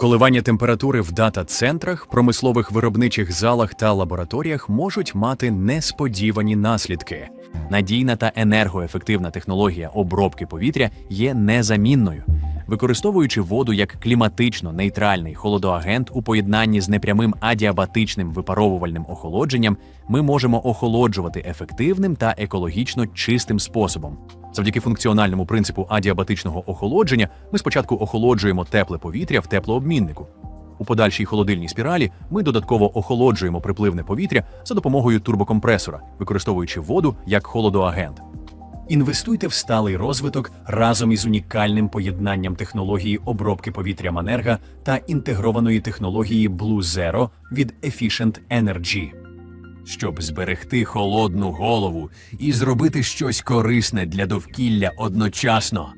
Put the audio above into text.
Коливання температури в дата-центрах, промислових виробничих залах та лабораторіях можуть мати несподівані наслідки. Надійна та енергоефективна технологія обробки повітря є незамінною. Використовуючи воду як кліматично нейтральний холодоагент у поєднанні з непрямим адіабатичним випаровувальним охолодженням, ми можемо охолоджувати ефективним та екологічно чистим способом. Завдяки функціональному принципу адіабатичного охолодження ми спочатку охолоджуємо тепле повітря в теплообміннику. У подальшій холодильній спіралі ми додатково охолоджуємо припливне повітря за допомогою турбокомпресора, використовуючи воду як холодоагент. Інвестуйте в сталий розвиток разом із унікальним поєднанням технології обробки повітря Манерга та інтегрованої технології Blue Zero від Efficient Energy. Щоб зберегти холодну голову і зробити щось корисне для довкілля одночасно.